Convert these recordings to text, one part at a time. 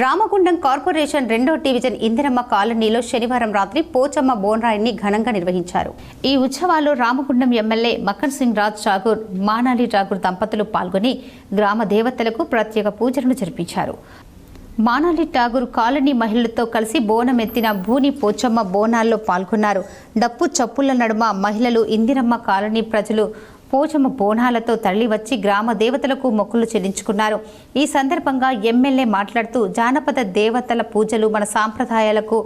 Ramagundam corporation రెండో division Indiramma కాలనీలో శనివారం రాత్రి పోచమ్మ బోన్రాయిని ఘనంగా నిర్వహించారు. ఈ ఉత్సవాల్లో రామగుండం ఎమ్మెల్యే మకర్ సింగ్ రాజ్ ఠాగూర్ మానాలి ఠాగూర్ దంపతులు పాల్గొని గ్రామ దేవతలకు ప్రత్యేక పూజలను జరిపించారు. మానాలి ఠాగూర్ కాలనీ మహిళలతో కలిసి బోనం ఎత్తిన భూని పోచమ్మ బోనాల్లో పాల్గొన్నారు. డప్పు చప్పుల నడుమ మహిళలు ఇందిరమ్మ కాలనీ ప్రజలు పోచమ్మ బోనాలతో తరలివచ్చి గ్రామ దేవతలకు మొక్కులు చెల్లించుకున్నారు. ఈ సందర్భంగా ఎమ్మెల్యే మాట్లాడుతూ జానపద దేవతల పూజలు మన సాంప్రదాయాలకు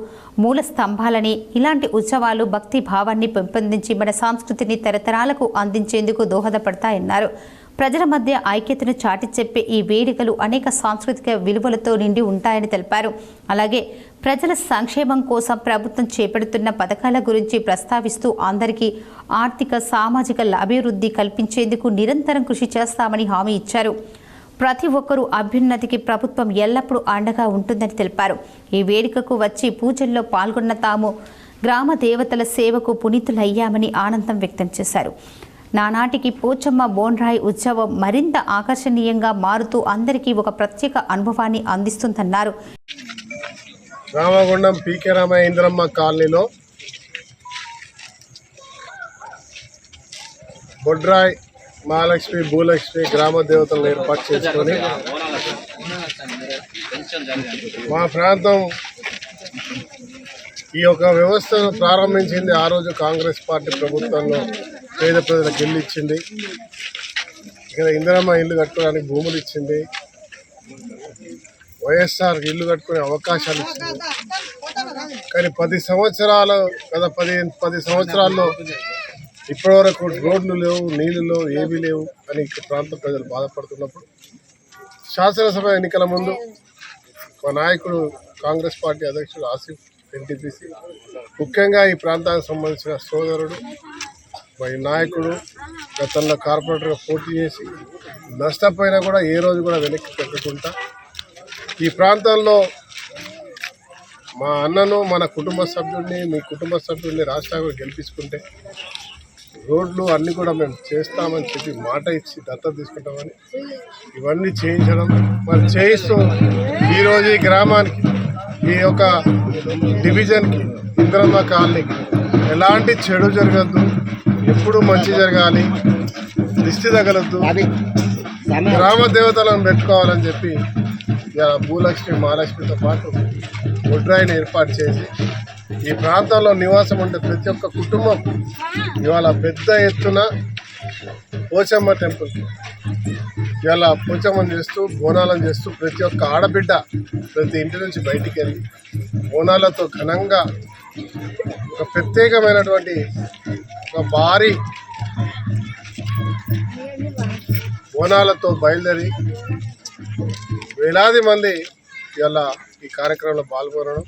మూల స్తంభాలని ఇలాంటి ఉత్సవాలు భక్తి భావాన్ని పెంపొందించి మన సంస్కృతిని తరతరాలకు అందించేందుకు దోహదపడతాయన్నారు. ప్రజల మధ్య ఐక్యతను చాటి చెప్పే ఈ వేడుకలు అనేక సాంస్కృతిక విలువలతో నిండి ఉంటాయని తెలిపారు. అలాగే ప్రజల సంక్షేమం కోసం ప్రభుత్వం చేపడుతున్న పథకాల గురించి ప్రస్తావిస్తూ అందరికీ ఆర్థిక సామాజిక అభివృద్ధి కల్పించేందుకు నిరంతరం కృషి చేస్తామని హామీ ఇచ్చారు. ప్రతి ఒక్కరూ అభ్యున్నతికి ప్రభుత్వం ఎల్లప్పుడూ అండగా ఉంటుందని తెలిపారు. ఈ వేడుకకు వచ్చి పూజల్లో పాల్గొన్న తాము గ్రామ దేవతల సేవకు పునీతులయ్యామని ఆనందం వ్యక్తం చేశారు. నానాటికి పోచమ్మ బోన్రాయ్ ఉత్సవం మరింత ఆకర్షణీయంగా మారుతూ అందరికీ ఒక ప్రత్యేక అనుభవాన్ని అందిస్తుందన్నారు. రామగుండం పీకే రామయ్య ఇంద్రమ్మ కాలనీలో బొడ్రాయ్ మహాలక్ష్మి భూలక్ష్మి గ్రామ దేవతలను ఏర్పాటు చేసుకొని మా ప్రాంతం ఈ యొక్క వ్యవస్థను ప్రారంభించింది ఆ రోజు కాంగ్రెస్ పార్టీ ప్రభుత్వంలో. పేద ప్రజలకు ఇల్లు ఇచ్చింది. ఇక్కడ ఇందిరమ్మ ఇల్లు కట్టుకోవడానికి భూములు ఇచ్చింది. వైఎస్ఆర్ ఇల్లు కట్టుకునే అవకాశాలు ఇచ్చింది. కానీ పది సంవత్సరాలు గత పది పది సంవత్సరాల్లో ఇప్పటివరకు రోడ్లు లేవు నీళ్ళు లేవు ఏమీ లేవు అని ప్రాంత ప్రజలు బాధపడుతున్నప్పుడు శాసనసభ ఎన్నికల ముందు మా నాయకుడు కాంగ్రెస్ పార్టీ అధ్యక్షుడు ఆసిఫ్ ఎన్టీపీసీ ముఖ్యంగా ఈ ప్రాంతానికి సంబంధించిన సోదరుడు మరి నాయకుడు గతంలో కార్పొరేటర్గా పోటీ చేసి నష్టపోయినా కూడా ఏ రోజు కూడా వెనక్కి పెట్టకుండా ఈ ప్రాంతంలో మా అన్నను మన కుటుంబ సభ్యుడిని మీ కుటుంబ సభ్యుడిని రాష్ట్రాలు గెలిపించుకుంటే రోడ్లు అన్నీ కూడా మేము చేస్తామని చెప్పి మాట ఇచ్చి దత్తత తీసుకుంటామని ఇవన్నీ చేయించడం మరి చేయిస్తూ ఈరోజు ఈ గ్రామానికి ఈ యొక్క డివిజన్కి ఇంద్రమ్మ కాలనీకి ఎలాంటి చెడు జరగద్దు. ఎప్పుడు మంచి జరగాలి దిష్టి తగలద్దు గ్రామ దేవతలను పెట్టుకోవాలని చెప్పి ఇలా భూలక్ష్మి మహాలక్ష్మితో పాటు ముడ్రాయిని ఏర్పాటు చేసి ఈ ప్రాంతంలో నివాసం ఉండే ప్రతి ఒక్క కుటుంబం ఇవాళ పెద్ద ఎత్తున పోచమ్మ టెంపుల్ ఇవాళ పోచమ్మని చేస్తూ బోనాలను చేస్తూ ప్రతి ఒక్క ఆడబిడ్డ ప్రతి ఇంటి నుంచి బయటికి వెళ్ళి బోనాలతో ఘనంగా ఒక ప్రత్యేకమైనటువంటి ఒక భారీ బోనాలతో బయలుదేరి వేలాది మంది ఇలా ఈ కార్యక్రమంలో పాల్గొనడం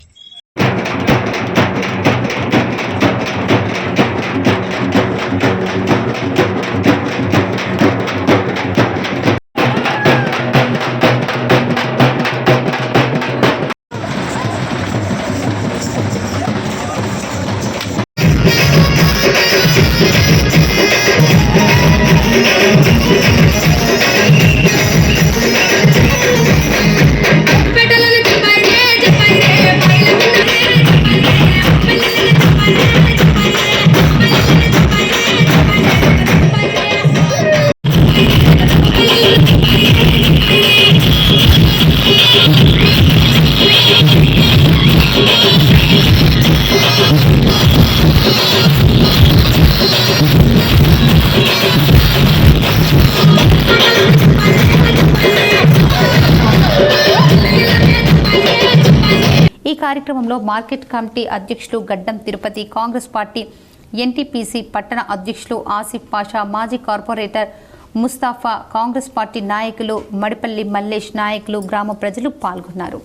ఈ కార్యక్రమంలో మార్కెట్ కమిటీ అధ్యక్షులు గడ్డం తిరుపతి కాంగ్రెస్ పార్టీ ఎన్టీపీసీ పట్టణ అధ్యక్షులు ఆసిఫ్ పాషా మాజీ కార్పొరేటర్ ముస్తాఫా కాంగ్రెస్ పార్టీ నాయకులు మడిపల్లి మల్లేష్ నాయకులు గ్రామ ప్రజలు పాల్గొన్నారు.